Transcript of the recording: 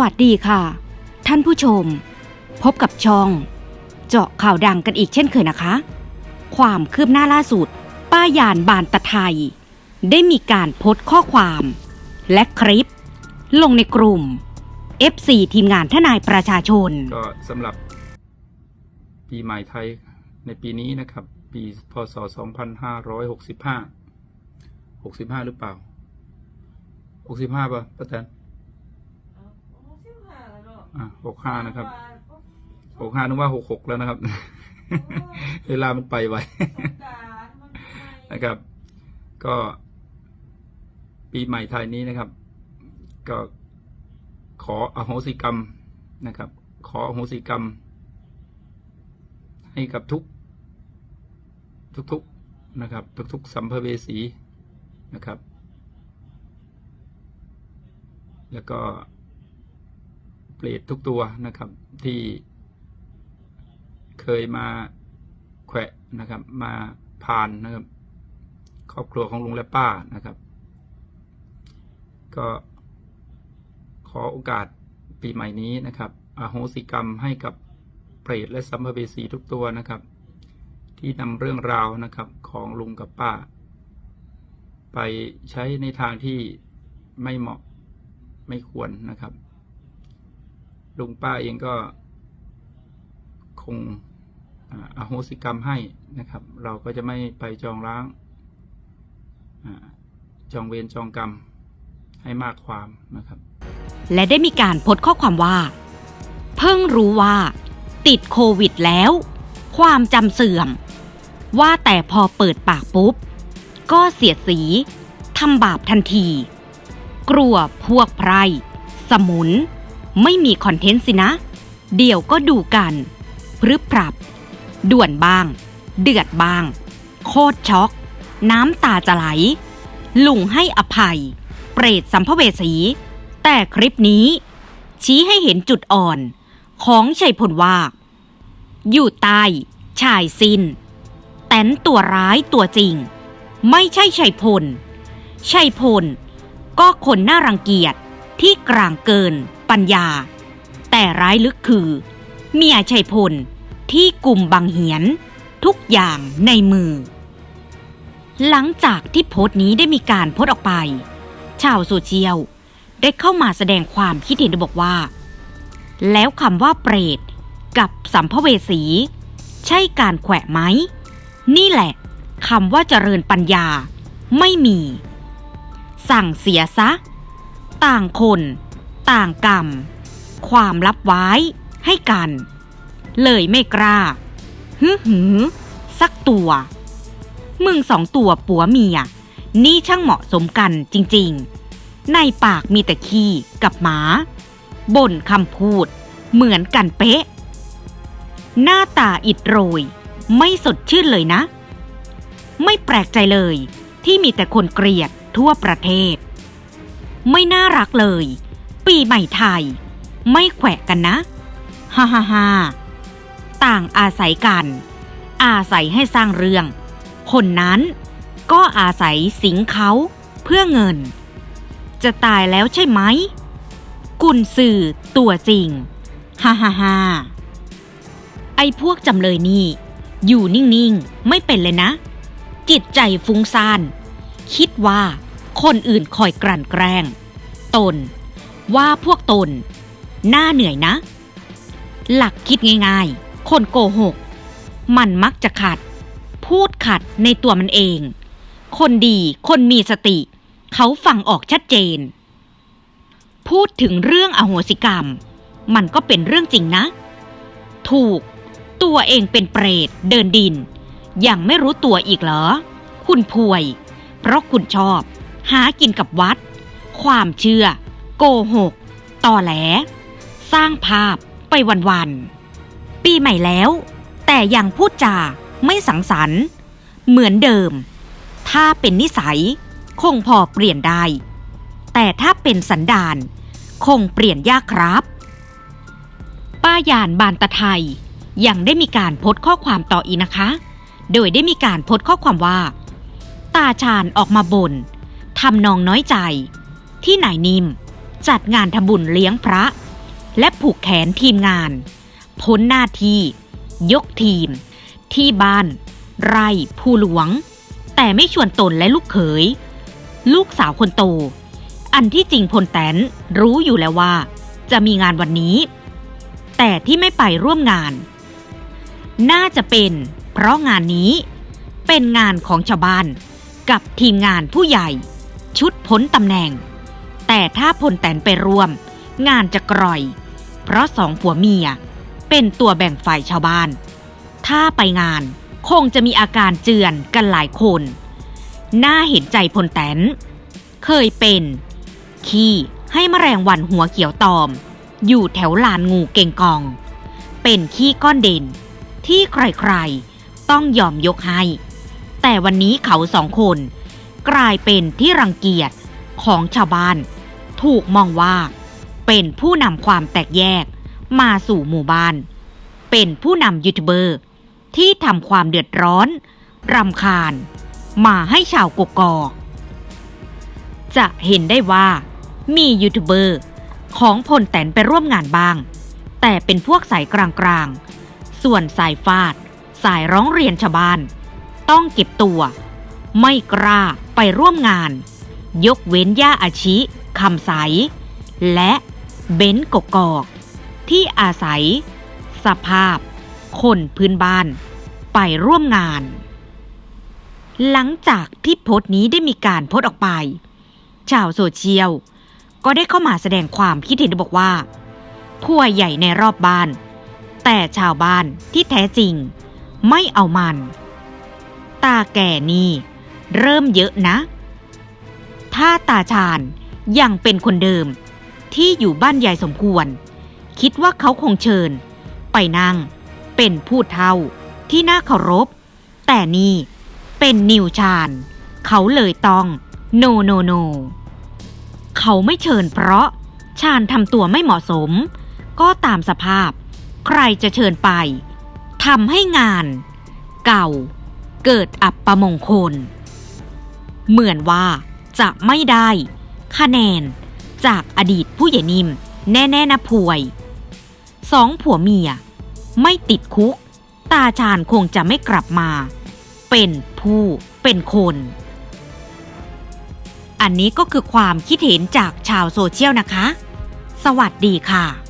วัสดีค่ะ ท่านผู้ชม พบกับช่อง เจาะข่าวดังกันอีกเช่นเคยนะคะ ความคืบหน้าล่าสุด ป้ายานบานตะไทย ได้มีการโพสต์ข้อความ และคลิป ลงในกลุ่ม FC ทีมงานทนายประชาชน ก็สำหรับปีใหม่ไทยในปีนี้นะครับ ปีพศ 2565 65 หรือเปล่า 65ป่ะป้าแตน อะ65นะครับ65นึกว่า66แล้วนะครับ เวลามันไปไวนะครับ ก็ปีใหม่ไทยนี้นะครับ ก็ขออโหสิกรรมนะครับ ขออโหสิกรรม ให้กับทุก ทุกๆนะครับ ทุกๆสัมภเวสีนะครับ แล้วก็เป รตทุกตัวนะครับ ที่เคยมาแขวะนะครับ มาผ่านนะครับ ครอบครัวของลุงและป้านะครับ ก็ขอโอกาสปีใหม่นี้นะครับอโหสิกรรมให้กับเปรตและสัมภเวสีทุกตัวนะครับ ที่นำเรื่องราวนะครับของลุงกับป้า ไปใช้ในทางที่ไม่เหมาะไม่ควรนะครับ ลุงป้าเองก็คงอาโหสิกรรมให้นะครับ เราก็จะไม่ไปจองล้างจองเวรจองกรรมให้มากความนะครับ และได้มีการโพสต์ข้อความว่า เพิ่งรู้ว่า ติดโควิดแล้ว ความจำเสื่อม ว่าแต่พอเปิดปากปุ๊บ ก็เสียดสีทำบาปทันที กลัวพวกไพรสมุน ไม่มีคอนเทนต์สินะ เดี๋ยวก็ดูกันพรึบปรับ ด่วนบ้าง เดือดบ้าง โคตรช็อก น้ำตาจะไหล ลุงให้อภัย เปรตสัมภเวสี แต่คลิปนี้ ชี้ให้เห็นจุดอ่อน ของชัยพลว่าอยู่ใต้ชายสินแต้นตัวร้ายตัวจริง ไม่ใช่ชัยพลชัยพลก็คนน่ารังเกียจที่กลางเกิน ปัญญา แต่ร้ายลึกคือ เมียชัยพลที่กลุ่มบังเหียน ทุกอย่างในมือ หลังจากที่โพสต์นี้ได้มีการโพสต์ออกไป ชาวโซเชียลได้เข้ามาแสดงความคิดเห็นบอกว่า แล้วคำว่าเปรตกับสัมภเวสี ใช่การแขวะไหม นี่แหละคำว่าเจริญปัญญาไม่มี สั่งเสียซะ ต่างคน ต่างกรรม ความลับไว้ให้กัน เลยไม่กล้าฮึหือสักตัว มึงสองตัวปัวเมีย นี่ช่างเหมาะสมกันจริงๆ ในปากมีแต่ขี้กับหมาบ่นคำพูด เหมือนกันเป๊ะ หน้าตาอิดโรย ไม่สดชื่นเลยนะ ไม่แปลกใจเลยที่มีแต่คนเกลียดทั่วประเทศ ไม่น่ารักเลย ปีใหม่ไทย ไม่แขวะกันนะ ฮ่าฮ่าฮ่าต่างอาศัยกัน อาศัยให้สร้างเรื่อง คนนั้นก็อาศัยสิงเขาเพื่อเงิน จะตายแล้วใช่ไหม กุนสื่อตัวจริง ฮ่าฮ่าฮ่าไอ้พวกจำเลยนี่ อยู่นิ่งๆ ไม่เป็นเลยนะ จิตใจฟุ้งซ่าน คิดว่าคนอื่นคอยกลั่นแกล้ง ตน ว่าพวกตน หน่าเหนื่อยนะ หลักคิดง่ายๆ คนโกหก มันมักจะขัด พูดขัดในตัวมันเอง คนดีคนมีสติ เขาฟังออกชัดเจน พูดถึงเรื่องอโหสิกรรม มันก็เป็นเรื่องจริงนะ ถูก ตัวเองเป็นเปรต เดินดิน ยังไม่รู้ตัวอีกเหรอ คุณพวย เพราะคุณชอบ หากินกับวัด ความเชื่อ โกหกตอแหล สร้างภาพไปวันๆ ปีใหม่แล้ว แต่ยังพูดจาไม่สังสรรค์ เหมือนเดิม ถ้าเป็นนิสัย คงพอเปลี่ยนได้ แต่ถ้าเป็นสันดาน คงเปลี่ยนยากครับ ป้ายานบานตะไทย ยังได้มีการโพสต์ข้อความต่ออีกนะคะ โดยได้มีการโพสต์ข้อความว่า ตาชาญออกมาบน่นทำนองน้อยใจ ที่ไหนนิม จัดงานทำบุญเลี้ยงพระ และผูกแขนทีมงาน พ้นหน้าที่ ยกทีม ที่บ้าน ไร่ภูหลวง แต่ไม่ชวนตนและลูกเขย ลูกสาวคนโต อันที่จริงพลแตนรู้อยู่แล้วว่า จะมีงานวันนี้ แต่ที่ไม่ไปร่วมงาน น่าจะเป็น เพราะงานนี้เป็นงานของชาวบ้าน กับทีมงานผู้ใหญ่ ชุดพ้นตำแหน่ง แต่ถ้าพลแตนไปร่วม งานจะกร่อย เพราะสองผัวเมีย เป็นตัวแบ่งฝ่ายชาวบ้าน ถ้าไปงานคงจะมีอาการเจือนกันหลายคน น่าเห็นใจพลแตน เคยเป็น ขี้ให้มแมลงวันหัวเขียวตอม อยู่แถวลานงูเก่งกอง เป็นขี้ก้อนเด่น ที่ใครๆ ต้องยอมยกให้ แต่วันนี้เขาสองคน กลายเป็นที่รังเกียจของชาวบ้าน ถูกมองว่า เป็นผู้นำความแตกแยกมาสู่หมู่บ้าน เป็นผู้นำยูทูบเบอร์ ที่ทำความเดือดร้อนรำคาญ มาให้ชาวกกอกจะเห็นได้ว่า มียูทูบเบอร์ของพลแตนไปร่วมงานบ้าง แต่เป็นพวกสายกลางๆ ส่วนสายฟาด สายร้องเรียนชาวบ้าน ต้องเก็บตัว ไม่กล้าไปร่วมงาน ยกเว้นย่าอาชิ คำใส และเบ้นกกอกที่อาศัย สภาพ คนพื้นบ้านไปร่วมงาน หลังจากที่โพสต์นี้ได้มีการโพสต์ออกไป ชาวโซเชียล ก็ได้เข้ามาแสดงความคิดเห็นบอกว่าพัวใหญ่ในรอบบ้าน แต่ชาวบ้านที่แท้จริง ไม่เอามัน ตาแก่นี่ เริ่มเยอะนะ ถ้าตาชาญ ยังเป็นคนเดิม ที่อยู่บ้านยายสมควร คิดว่าเขาคงเชิญ ไปนั่ง เป็นผู้เท่าที่น่าเคารพ แต่นี่เป็นนิวชาญ เขาเลยต้องโนโนโน เขาไม่เชิญเพราะชาญทำตัวไม่เหมาะสม ก็ตามสภาพ ใครจะเชิญไปทำให้งาน เก่า เกิดอับประมงคล เหมือนว่าจะไม่ได้ คะแนน จากอดีตผู้ใหญ่นิ่มแน่ๆนะพวยสองผัวเมีย ไม่ติดคุก ตาชาญคงจะไม่กลับมา เป็นผู้เป็นคน อันนี้ก็คือความคิดเห็นจากชาวโซเชียลนะคะ สวัสดีค่ะ